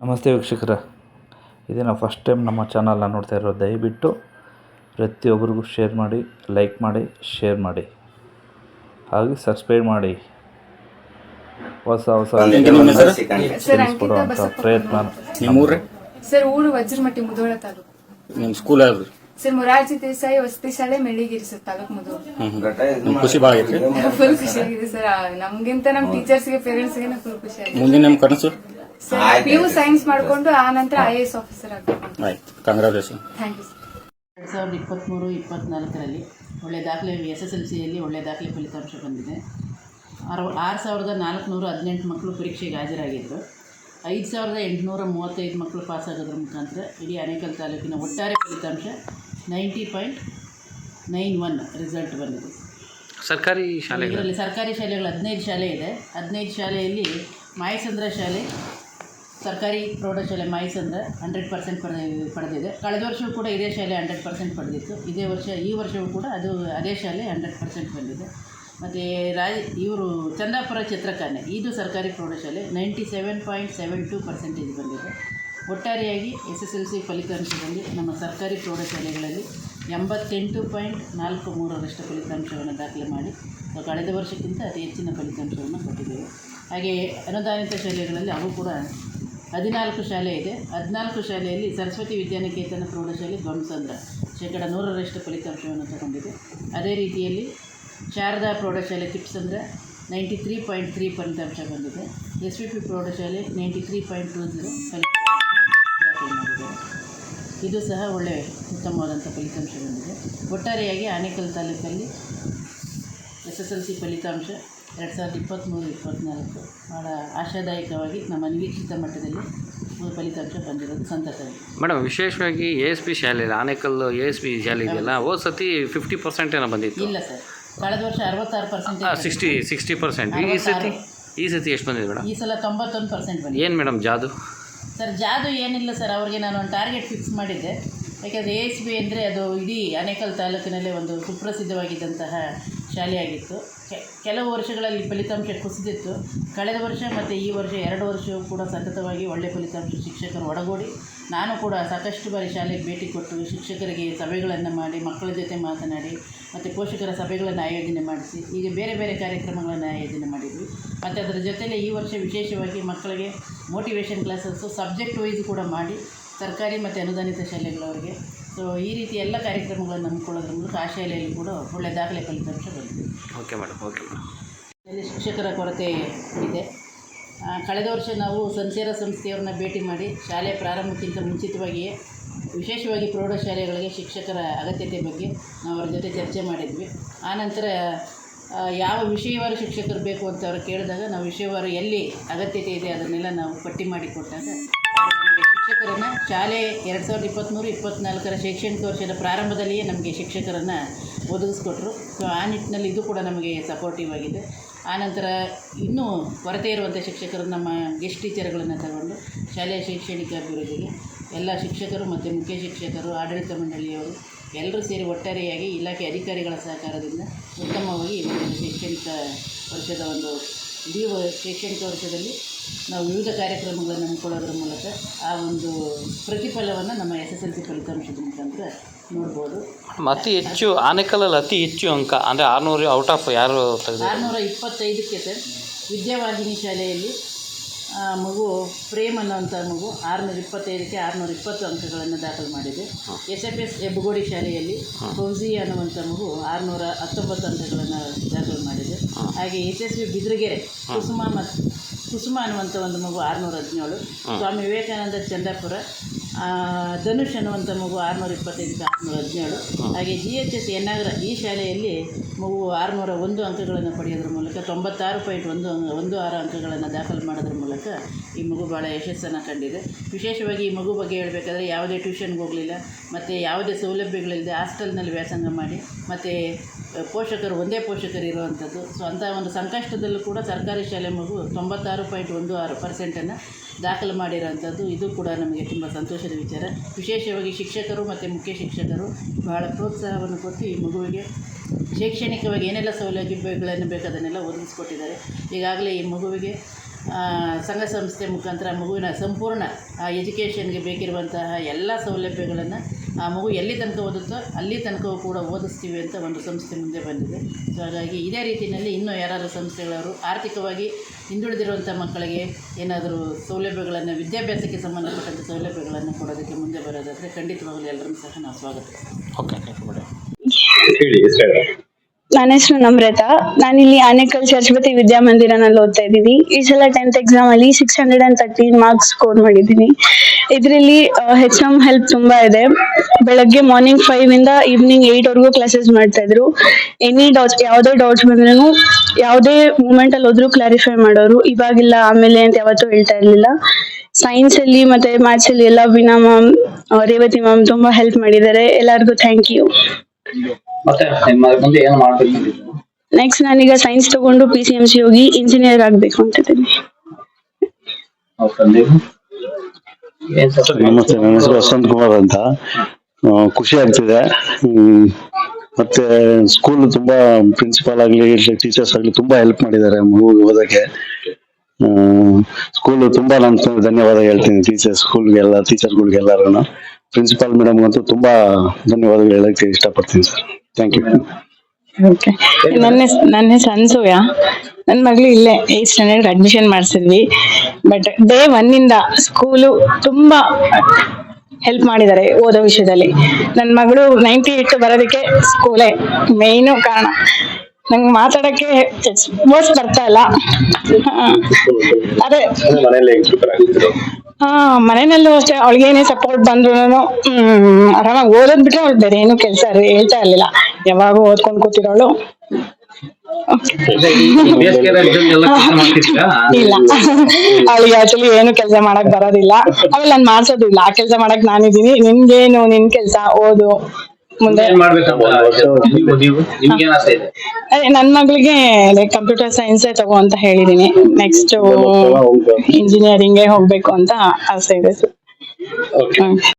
ನಮಸ್ತೆ ವೀಕ್ಷಕರ. ಇದೇ ನಾವು ಫಸ್ಟ್ ಟೈಮ್ ನಮ್ಮ ಚಾನಲ್ನ ನೋಡ್ತಾ ಇರೋ ದಯವಿಟ್ಟು ಪ್ರತಿಯೊಬ್ಬರಿಗೂ ಶೇರ್ ಮಾಡಿ ಲೈಕ್ ಮಾಡಿ ಶೇರ್ ಮಾಡಿ. ಹಾಗೆ ಸಬ್ಸ್ಕ್ರೈಬ್ ಮಾಡಿ. ಹೊಸ ಹೊಸ ತಿಳಿಸ್ಕೊಡುವಂಥ ಪ್ರಯತ್ನ ನಿಮ್ಮ ಸರ್ ಊರು ವಜ್ರಮಟ್ಟಿ ಮುಧೋಳ ತಾಲೂಕು. ನಿಮ್ಮ ಸ್ಕೂಲ್ ಯಾವ್ದು? ಸರ್ ಮೊರಾರ್ಜಿ ದೇಸಾಯಿ ವಸತಿ ಶಾಲೆ ಮೆಳಿಗಿರಿ ಸರ್ ತಾಲೂಕು ಮುಧೋಳ ಖುಷಿ ಭಾಳ ಐತ್ರಿ ಫುಲ್ ಖುಷಿಯಾಗಿದೆ ಸರ್. ನಮ್ಗಿಂತ ನಮ್ ಟೀಚರ್ಸ್ಗೆ ಪೇರೆಂಟ್ಸ್ಗೆ ಫುಲ್ ಖುಷಿಯಾಗಿದೆ ಮುಂದಿನ ನಿಮ್ಮ ಕನಸು? ಪಿ ಯು ಸೈನ್ಸ್ ಮಾಡ್ಕೊಂಡು ಆ ನಂತರ ಐ ಎಸ್ ಆಫೀಸರ್ ಆಗಬೇಕು ಆಯ್ತು. ಕಂಗ್ರಾಚುಲೇಷನ್ ಥ್ಯಾಂಕ್ ಯು ಸರ್ ಎರಡು ಸಾವಿರದ ಇಪ್ಪತ್ತ್ಮೂರು ಇಪ್ಪತ್ತ್ನಾಲ್ಕರಲ್ಲಿ ಒಳ್ಳೆಯ ದಾಖಲೆ ಎಸ್ ಎಸ್ ಎಲ್ ಸಿಯಲ್ಲಿ ಒಳ್ಳೆಯ ದಾಖಲೆ ಫಲಿತಾಂಶ ಬಂದಿದೆ. ಆರು ಆರು ಸಾವಿರದ ನಾಲ್ಕುನೂರ ಹದಿನೆಂಟು ಮಕ್ಕಳು ಪರೀಕ್ಷೆಗೆ ಹಾಜರಾಗಿದ್ದರು ಐದು ಸಾವಿರದ ಎಂಟುನೂರ ಮೂವತ್ತೈದು ಮಕ್ಕಳು ಪಾಸಾಗೋದ್ರ ಮುಖಾಂತರ ಇಡೀ ಅನೇಕಲ್ ತಾಲೂಕಿನ ಒಟ್ಟಾರೆ ಫಲಿತಾಂಶ ninety point nine one result ಬಂದಿದೆ. ಸರ್ಕಾರಿ ಶಾಲೆಗಳಲ್ಲಿ ಇದರಲ್ಲಿ ಸರ್ಕಾರಿ ಶಾಲೆಗಳು ಹದಿನೈದು ಶಾಲೆ ಇದೆ. ಹದಿನೈದು ಶಾಲೆಯಲ್ಲಿ ಮಾಯಸಂದ್ರ ಶಾಲೆ ಸರ್ಕಾರಿ ಪ್ರೌಢಶಾಲೆ ಅಂದರೆ ಹಂಡ್ರೆಡ್ ಪರ್ಸೆಂಟ್ ಪಡೆದ, ಪಡೆದಿದೆ. ಕಳೆದ ವರ್ಷವೂ ಕೂಡ ಇದೇ ಶಾಲೆ ಹಂಡ್ರೆಡ್ ಪರ್ಸೆಂಟ್ ಪಡೆದಿತ್ತು. ಇದೇ ವರ್ಷ, ಈ ವರ್ಷವೂ ಕೂಡ ಅದು ಅದೇ ಶಾಲೆ ಹಂಡ್ರೆಡ್ ಪರ್ಸೆಂಟ್ ಬಂದಿದೆ. ಮತ್ತು ರಾಜ, ಇವರು ಚಂದಾಪುರ ಚಿತ್ರಕಾನೆ ಇದು ಸರ್ಕಾರಿ ಪ್ರೌಢಶಾಲೆ ninety seven point seven two percentage ಬಂದಿದೆ. ಒಟ್ಟಾರೆಯಾಗಿ ಎಸ್ ಎಸ್ ಎಲ್ ಸಿ ಫಲಿತಾಂಶದಲ್ಲಿ ನಮ್ಮ ಸರ್ಕಾರಿ ಪ್ರೌಢಶಾಲೆಗಳಲ್ಲಿ ಎಂಬತ್ತೆಂಟು ಪಾಯಿಂಟ್ ನಾಲ್ಕು ಮೂರರಷ್ಟು ಫಲಿತಾಂಶವನ್ನು ದಾಖಲೆ ಮಾಡಿ ಕಳೆದ ವರ್ಷಕ್ಕಿಂತ ಅತಿ ಹೆಚ್ಚಿನ ಫಲಿತಾಂಶವನ್ನು ಕೊಟ್ಟಿದ್ದೇವೆ. ಹಾಗೆಯೇ ಅನುದಾನಿತ ಶಾಲೆಗಳಲ್ಲಿ ಅವು ಕೂಡ ಹದಿನಾಲ್ಕು ಶಾಲೆ ಇದೆ. ಹದಿನಾಲ್ಕು ಶಾಲೆಯಲ್ಲಿ ಸರಸ್ವತಿ ವಿದ್ಯಾನಿಕೇತನ ಪ್ರೌಢಶಾಲೆ ಧ್ವಂಸಂದ್ರ. ಶೇಕಡ ನೂರರಷ್ಟು ಫಲಿತಾಂಶವನ್ನು ತಗೊಂಡಿದೆ. ಅದೇ ರೀತಿಯಲ್ಲಿ ಶಾರದಾ ಪ್ರೌಢಶಾಲೆ Thippasandra ninety three point three ಫಲಿತಾಂಶ ಬಂದಿದೆ. ಎಸ್ ವಿ ಪಿ ಪ್ರೌಢಶಾಲೆ ninety three point two zero ಫಲಿತಾಂಶ ಇದು ಸಹ ಒಳ್ಳೆಯ ಉತ್ತಮವಾದಂಥ ಫಲಿತಾಂಶ ಬಂದಿದೆ. ಒಟ್ಟಾರೆಯಾಗಿ ಆನೇಕಲ್ ತಾಲೂಕಲ್ಲಿ ಎಸ್ ಎಸ್ ಎಲ್ ಸಿ ಫಲಿತಾಂಶ ಎರಡು ಸಾವಿರದ ಇಪ್ಪತ್ತ್ಮೂರು ಇಪ್ಪತ್ತ್ನಾಲ್ಕು. ಭಾಳ ಆಶಾದಾಯಕವಾಗಿ ನಮ್ಮ ನಿರೀಕ್ಷಿತ ಮಟ್ಟದಲ್ಲಿ ಫಲಿತಾಂಶ ಬಂದಿರೋದು ಸಂತಸ ಮೇಡಮ್ ವಿಶೇಷವಾಗಿ ಎ ಎಸ್ ಪಿ ಶಾಲೆ ಆನೇಕಲ್ ಎ ಎಸ್ ಪಿ ಶಾಲೆ ಇದೆಯಲ್ಲ ಹೋದ. ಸತಿ ಫಿಫ್ಟಿ ಪರ್ಸೆಂಟ್ ಏನೋ ಬಂದಿತ್ತು. ಇಲ್ಲ ಸರ್. ಕಳೆದ ವರ್ಷ ಅರವತ್ತಾರು ಪರ್ಸೆಂಟ್ ಸಿಕ್ಸ್ಟಿ ಸಿಕ್ಸ್ಟಿ ಪರ್ಸೆಂಟ್ ಈ ಸತಿ ಈ ಸತಿ ಎಷ್ಟು ಬಂದಿದೆ ಮೇಡಮ್? ಈ ಸಲ ತೊಂಬತ್ತೊಂದು ಪರ್ಸೆಂಟ್ ಬಂದಿದೆ. ಏನು ಮೇಡಮ್ ಜಾದು? ಸರ್ ಜಾದು ಏನಿಲ್ಲ ಸರ್. ಅವ್ರಿಗೆ ನಾನು ಒಂದು ಟಾರ್ಗೆಟ್ ಫಿಕ್ಸ್ ಮಾಡಿದ್ದೆ. ಯಾಕೆಂದರೆ ಎ ಎಸ್ ಬಿ ಅಂದರೆ ಅದು ಇಡೀ ಆನೇಕಲ್ ತಾಲೂಕಿನಲ್ಲೇ ಒಂದು ಸುಪ್ರಸಿದ್ಧವಾಗಿದ್ದಂತಹ ಶಾಲೆಯಾಗಿತ್ತು ಕೆಲವು ವರ್ಷಗಳಲ್ಲಿ ಫಲಿತಾಂಶ ಕುಸಿದಿತ್ತು. ಕಳೆದ ವರ್ಷ ಮತ್ತು ಈ ವರ್ಷ ಎರಡು ವರ್ಷವೂ ಕೂಡ ಸತತವಾಗಿ ಒಳ್ಳೆಯ ಫಲಿತಾಂಶ ಶಿಕ್ಷಕರು ಒಡಗೂಡಿ. ನಾನು ಕೂಡ ಸಾಕಷ್ಟು ಬಾರಿ ಶಾಲೆಗೆ ಭೇಟಿ ಕೊಟ್ಟು ಶಿಕ್ಷಕರಿಗೆ ಸಭೆಗಳನ್ನು ಮಾಡಿ, ಮಕ್ಕಳ ಜೊತೆ ಮಾತನಾಡಿ ಮತ್ತು ಪೋಷಕರ ಸಭೆಗಳನ್ನು ಆಯೋಜನೆ ಮಾಡಿಸಿ ಈಗ ಬೇರೆ ಬೇರೆ ಕಾರ್ಯಕ್ರಮಗಳನ್ನು ಆಯೋಜನೆ ಮಾಡಿದ್ವಿ. ಮತ್ತು ಅದರ ಜೊತೆಯಲ್ಲಿ ಈ ವರ್ಷ ವಿಶೇಷವಾಗಿ ಮಕ್ಕಳಿಗೆ ಮೋಟಿವೇಶನ್ ಕ್ಲಾಸಸ್ಸು ಸಬ್ಜೆಕ್ಟ್ ವೈಸ್ ಕೂಡ ಮಾಡಿ, ಸರ್ಕಾರಿ ಮತ್ತು ಅನುದಾನಿತ ಶಾಲೆಗಳವರಿಗೆ ಸೊ ಈ ರೀತಿ ಎಲ್ಲ ಕಾರ್ಯಕ್ರಮಗಳನ್ನು ಹಮ್ಮಿಕೊಳ್ಳೋದ್ರ ಮೂಲಕ ಆ ಶಾಲೆಯಲ್ಲಿ ಕೂಡ ಒಳ್ಳೆಯ ದಾಖಲೆ ಫಲಿತಾಂಶ ಬಂದಿದೆ. Okay madam okay madam. ಇಲ್ಲಿ ಶಿಕ್ಷಕರ ಕೊರತೆ ಇದೆ. ಕಳೆದ ವರ್ಷ ನಾವು ಸಂಸೇರ ಸಂಸ್ಥೆಯವ್ರನ್ನ ಭೇಟಿ ಮಾಡಿ ಶಾಲೆ ಪ್ರಾರಂಭಕ್ಕಿಂತ ಮುಂಚಿತವಾಗಿಯೇ ವಿಶೇಷವಾಗಿ ಪ್ರೌಢಶಾಲೆಗಳಿಗೆ ಶಿಕ್ಷಕರ ಅಗತ್ಯತೆ ಬಗ್ಗೆ ನಾವು ಅವ್ರ ಜೊತೆ ಚರ್ಚೆ ಮಾಡಿದ್ವಿ. ಆನಂತರ ಯಾವ ವಿಷಯವಾರು ಶಿಕ್ಷಕರು ಬೇಕು ಅಂತ ಅವ್ರು ಕೇಳಿದಾಗ ನಾವು ವಿಷಯವಾರು ಎಲ್ಲಿ ಅಗತ್ಯತೆ ಇದೆ ಅದನ್ನೆಲ್ಲ ನಾವು ಪಟ್ಟಿ ಮಾಡಿ ಕೊಟ್ಟಾಗ ಅವ್ರು ನಮಗೆ ಶಿಕ್ಷಕರನ್ನು ಶಾಲೆ ಎರಡು ಸಾವಿರದ ಇಪ್ಪತ್ತ್ಮೂರು ಇಪ್ಪತ್ತ್ನಾಲ್ಕರ ಶೈಕ್ಷಣಿಕ ವರ್ಷದ ಪ್ರಾರಂಭದಲ್ಲಿಯೇ ನಮಗೆ ಶಿಕ್ಷಕರನ್ನು ಒದಗಿಸ್ಕೊಟ್ರು. ಸೊ ಆ ನಿಟ್ಟಿನಲ್ಲಿ ಇದು ಕೂಡ ನಮಗೆ ಸಪೋರ್ಟಿವ್ ಆಗಿದೆ. ಆನಂತರ ಇನ್ನೂ ಕೊರತೆ ಇರುವಂಥ ಶಿಕ್ಷಕರು ನಮ್ಮ ಗೆಸ್ಟ್ ಟೀಚರ್ಗಳನ್ನು ತಗೊಂಡು ಶಾಲೆಯ ಶೈಕ್ಷಣಿಕ ಅಭಿವೃದ್ಧಿಗೆ ಎಲ್ಲ ಶಿಕ್ಷಕರು ಮತ್ತು ಮುಖ್ಯ ಶಿಕ್ಷಕರು, ಆಡಳಿತ ಮಂಡಳಿಯವರು ಎಲ್ಲರೂ ಸೇರಿ ಒಟ್ಟಾರೆಯಾಗಿ ಇಲಾಖೆ ಅಧಿಕಾರಿಗಳ ಸಹಕಾರದಿಂದ ಉತ್ತಮವಾಗಿ ಶೈಕ್ಷಣಿಕ ವರ್ಷದ ಒಂದು, ಇಡೀ ಶೈಕ್ಷಣಿಕ ವರ್ಷದಲ್ಲಿ ನಾವು ವಿವಿಧ ಕಾರ್ಯಕ್ರಮಗಳನ್ನು ಹಮ್ಮಿಕೊಳ್ಳೋದ್ರ ಮೂಲಕ ಆ ಒಂದು ಪ್ರತಿಫಲವನ್ನು ನಮ್ಮ ಎಸ್ ಎಸ್ ಎಲ್ ಸಿ ಫಲಿತಾಂಶದ ಮುಖಾಂತರ ನೋಡ್ಬೋದು. ಅತಿ ಹೆಚ್ಚು ಆನೇಕಲ್ಲಲ್ಲಿ ಅತಿ ಹೆಚ್ಚು ಅಂಕ ಅಂದರೆ ಆರುನೂರು ಔಟ್ ಆಫ್ ಯಾರು ತೆಗೆದು ಆರುನೂರ ಇಪ್ಪತ್ತೈದಕ್ಕೆ ಸರ್ ವಿದ್ಯಾವಾಹಿನಿ ಶಾಲೆಯಲ್ಲಿ ಆ, ಮಗು ಪ್ರೇಮ್ ಅನ್ನೋವಂಥ ಮಗು ಆರುನೂರ ಇಪ್ಪತ್ತೈದಕ್ಕೆ ಆರುನೂರ ಇಪ್ಪತ್ತು ಅಂಕಗಳನ್ನು ದಾಖಲು ಮಾಡಿದೆ. ಎಸ್ ಎಫ್ ಎಸ್ ಹೆಬ್ಬಗೋಡಿ ಶಾಲೆಯಲ್ಲಿ ಫೌಜಿ ಅನ್ನುವಂಥ ಮಗು ಆರುನೂರ ಹತ್ತೊಂಬತ್ತು ಅಂಕಗಳನ್ನು ದಾಖಲು ಮಾಡಿದೆ. ಹಾಗೆ S S B Bidaragere Kusuma ಮತ್ತು ಕುಸುಮ ಅನ್ನುವಂಥ ಒಂದು ಮಗು ಆರುನೂರ ಹದಿನೇಳು. ಸ್ವಾಮಿ ವಿವೇಕಾನಂದ ಚಂದಾಪುರ ಧನುಷ್ ಅನ್ನುವಂಥ ಮಗು ಆರುನೂರ ಇಪ್ಪತ್ತೈದಕ್ಕೆ ಆರುನೂರ ಹದಿನೇಳು. ಹಾಗೆ ಜಿ ಎಚ್ ಎಸ್ ಎನ್ನಾಗರ ಈ ಶಾಲೆಯಲ್ಲಿ ಮಗು ಆರುನೂರ ಒಂದು ಅಂಕಗಳನ್ನು ಪಡೆಯೋದ್ರ ಮೂಲಕ ತೊಂಬತ್ತಾರು ಪಾಯಿಂಟ್ ಒಂದು ಒಂದು ಆರು ಅಂಕಗಳನ್ನು ದಾಖಲು ಮಾಡೋದ್ರ ಮೂಲಕ ಈ ಮಗು ಭಾಳ ಯಶಸ್ಸನ್ನು ಕಂಡಿದೆ. ವಿಶೇಷವಾಗಿ ಈ ಮಗು ಬಗ್ಗೆ ಹೇಳಬೇಕಾದ್ರೆ ಯಾವುದೇ ಟ್ಯೂಷನ್ಗೆ ಹೋಗಲಿಲ್ಲ, ಮತ್ತು ಯಾವುದೇ ಸೌಲಭ್ಯಗಳಿಲ್ಲದೆ ಹಾಸ್ಟೆಲ್ನಲ್ಲಿ ವ್ಯಾಸಂಗ ಮಾಡಿ, ಮತ್ತು ಪೋಷಕರು ಒಂದೇ ಪೋಷಕರು ಇರುವಂಥದ್ದು. ಸೊ ಅಂಥ ಒಂದು ಸಂಕಷ್ಟದಲ್ಲೂ ಕೂಡ ಸರ್ಕಾರಿ ಶಾಲೆ ಮಗು ತೊಂಬತ್ತಾರು ಪಾಯಿಂಟ್ ಒಂದು ಆರು ಪರ್ಸೆಂಟನ್ನು ದಾಖಲು ಮಾಡಿರೋಂಥದ್ದು ಇದು ಕೂಡ ನಮಗೆ ತುಂಬ ಸಂತೋಷದ ವಿಚಾರ. ವಿಶೇಷವಾಗಿ ಶಿಕ್ಷಕರು ಮತ್ತು ಮುಖ್ಯ ಶಿಕ್ಷಕರು ಬಹಳ ಪ್ರೋತ್ಸಾಹವನ್ನು ಕೊಟ್ಟು ಈ ಮಗುವಿಗೆ ಶೈಕ್ಷಣಿಕವಾಗಿ ಏನೆಲ್ಲ ಸೌಲಭ್ಯಗಳನ್ನು ಬೇಕಾದನ್ನೆಲ್ಲ ಒದಗಿಸ್ಕೊಟ್ಟಿದ್ದಾರೆ. ಈಗಾಗಲೇ ಈ ಮಗುವಿಗೆ ಸಂಘ ಸಂಸ್ಥೆ ಮುಖಾಂತರ ಮಗುವಿನ ಸಂಪೂರ್ಣ ಎಜುಕೇಷನ್ಗೆ ಬೇಕಿರುವಂತಹ ಎಲ್ಲ ಸೌಲಭ್ಯಗಳನ್ನು ಆ ಮಗು ಎಲ್ಲಿ ತನಕ ಓದುತ್ತೋ ಅಲ್ಲಿ ತನಕ ಕೂಡ ಓದಿಸ್ತೀವಿ ಅಂತ ಒಂದು ಸಂಸ್ಥೆ ಮುಂದೆ ಬಂದಿದೆ. ಸೊ ಹಾಗಾಗಿ ಇದೇ ರೀತಿಯಲ್ಲಿ ಇನ್ನೂ ಯಾರಾದರೂ ಸಂಸ್ಥೆಗಳವರು ಆರ್ಥಿಕವಾಗಿ ಹಿಂದುಳಿದಿರುವಂಥ ಮಕ್ಕಳಿಗೆ ಏನಾದರೂ ಸೌಲಭ್ಯಗಳನ್ನು ವಿದ್ಯಾಭ್ಯಾಸಕ್ಕೆ ಸಂಬಂಧಪಟ್ಟಂಥ ಸೌಲಭ್ಯಗಳನ್ನು ಕೊಡೋದಕ್ಕೆ ಮುಂದೆ ಬರೋದಾದರೆ ಖಂಡಿತವಾಗಲೂ ಎಲ್ಲರನ್ನೂ ಸಹ ನಾವು ಸ್ವಾಗತಿಸ್ತೀವಿ. ನನ್ನ ಹೆಸರು ನಮ್ರತಾ. ನಾನಿಲ್ಲಿ ಆನೇಕಲ್ ಸರಸ್ವತಿ ವಿದ್ಯಾಮಂದಿರನಲ್ಲಿ ಓದ್ತಾ ಇದ್ದೀನಿ. ಈ ಸಲ ಟೆಂತ್ ಎಕ್ಸಾಮ್ ಅಲ್ಲಿ six hundred and thirteen marks score ಮಾಡಿದ್ದೀನಿ. ಇದರಲ್ಲಿ ಹೆಚ್ ಎಂ ಹೆಲ್ಪ್ ತುಂಬಾ ಇದೆ. ಬೆಳಗ್ಗೆ ಮಾರ್ನಿಂಗ್ ಫೈವ್ ಇಂದ ಈವ್ನಿಂಗ್ ಏಟ್ ವರೆಗೂ ಕ್ಲಾಸಸ್ ಮಾಡ್ತಾ ಇದ್ರು. ಎನಿ ಡೌಟ್ಸ್ ಯಾವುದೇ ಡೌಟ್ಸ್ ಬಂದ್ರೂ ಯಾವುದೇ ಮೂಮೆಂಟ್ ಅಲ್ಲಿ ಹೋದ್ರು ಕ್ಲಾರಿಫೈ ಮಾಡೋರು. ಇವಾಗಿಲ್ಲ, ಆಮೇಲೆ ಅಂತ ಯಾವತ್ತೂ ಹೇಳ್ತಾ ಇರ್ಲಿಲ್ಲ. ಸೈನ್ಸ್ ಅಲ್ಲಿ ಮತ್ತೆ ಮ್ಯಾಥ್ಸ್ ಅಲ್ಲಿ ಎಲ್ಲ ವಿನಾ ಮ್ಯಾಮ್ ರೇವತಿ ಮ್ಯಾಮ್ ತುಂಬಾ ಹೆಲ್ಪ್ ಮಾಡಿದ್ದಾರೆ. ಎಲ್ಲರಿಗೂ ಥ್ಯಾಂಕ್ ಯು ಮತ್ತೆ ನಿಮ್ಮ ಮುಂದೆ ಏನು ಮಾಡ್ಬೇಕು ನೆಕ್ಸ್ಟ್ ನಾನೀಗ ಸೈನ್ಸ್ ತಗೊಂಡು ಪಿ ಸಿ ಎಂ ಸಿ ಹೋಗಿ ಇಂಜಿನಿಯರ್ ಆಗ್ಬೇಕು ಅಂತ ಇದ್ದೀನಿ. ನಮಸ್ತೆ ನನ್ನ ಹೆಸರು ವಸಂತ್ ಕುಮಾರ್ ಅಂತ. ಆ, ಖುಷಿ ಆಗ್ತಿದೆ. ಹ್ಮ್. ಮತ್ತೆ ಸ್ಕೂಲ್ ತುಂಬಾ ಪ್ರಿನ್ಸಿಪಾಲ್ ಆಗ್ಲಿ ಟೀಚರ್ಸ್ ಆಗ್ಲಿ ತುಂಬಾ ಹೆಲ್ಪ್ ಮಾಡಿದ್ದಾರೆ ಮಗುಗೆ ಓದಕ್ಕೆ ಸ್ಕೂಲ್ ತುಂಬಾ ನಾನು ಧನ್ಯವಾದ ಹೇಳ್ತೀನಿ ಟೀಚರ್ಸ್ ಸ್ಕೂಲ್ಗೆಲ್ಲ ಟೀಚರ್ಗಳಿಗೆಲ್ಲರೂ ಪ್ರಿನ್ಸಿಪಾಲ್ ಮೇಡಮ್ ಅಂತೂ ತುಂಬಾ ಧನ್ಯವಾದಗಳು ಹೇಳಕ್ಕೆ ಇಷ್ಟಪಡ್ತೀನಿ ಸರ್. ಥ್ಯಾಂಕ್ ಯು ಓಕೆ ನನ್ನ ಹೆಸ್- ನನ್ನ ಹೆಸರು ಅನ್ಸೂಯ ನನ್ನ ಮಗಳು ಇಲ್ಲೇ ಏಟ್ ಸ್ಟ್ಯಾಂಡರ್ಡ್ ಅಡ್ಮಿಷನ್ ಮಾಡಿಸಿದ್ವಿ. ಬಟ್ ಡೇ ಒನ್ನಿಂದ ಸ್ಕೂಲು ತುಂಬ ಹೆಲ್ಪ್ ಮಾಡಿದ್ದಾರೆ ಓದೋ ವಿಷಯದಲ್ಲಿ. ನನ್ನ ಮಗಳು ನೈಂಟಿ ಏಟ್ ಬರೋದಕ್ಕೆ ಸ್ಕೂಲೇ ಮೇಯ್ನು ಕಾರಣ. ನಂಗೆ ಮಾತಾಡಕ್ಕೆ ವರ್ಡ್ಸ್ ಬರ್ತಾ ಇಲ್ಲ. ಅದೇ. ಹಾ ಮನೆಯಲ್ಲೂ ಅಷ್ಟೇ. ಏನೇ ಸಪೋರ್ಟ್ ಬಂದ್ರು ಆರಾಮಾಗಿ ಓದೋದ್ ಬಿಟ್ರೆ ಅವಳು ಬೇರೆ ಏನು ಕೆಲಸ ಹೇಳ್ತಾ ಇರ್ಲಿಲ್ಲ. ಯಾವಾಗ ಓದ್ಕೊಂಡ್ ಕೂತಿರೋಳು. ಇಲ್ಲ. ಅವಳಿಗೆ ಆಕ್ಚುಲಿ ಏನು ಕೆಲಸ ಮಾಡಕ್ ಬರೋದಿಲ್ಲ. ಅವಳು ನಾನ್ ಮಾಡ್ಸೋದಿಲ್ಲ. ಆ ಕೆಲಸ ಮಾಡಕ್ ನಾನಿದ್ದೀನಿ. ನಿನ್ಗೇನು ನಿನ್ ಕೆಲಸ? ಓದು. ಮುಂದೆ ಏನ್ ಮಾಡ್ಬೇಕಂತ ನೀವು ನೀವು ನಿಮ್ಗೆ ಏನ್ ಆಸೆ ಇದೆ? ಅದೇ ನನ್ ಮಗಳಿಗೆ ಕಂಪ್ಯೂಟರ್ ಸೈನ್ಸ್ ತಗೋ ಅಂತ ಹೇಳಿದೀನಿ. ನೆಕ್ಸ್ಟ್ ಇಂಜಿನಿಯರಿಂಗ್ ಹೋಗ್ಬೇಕು. ಅಂತ ಆಸೆ ಇದೆ. ಸರ್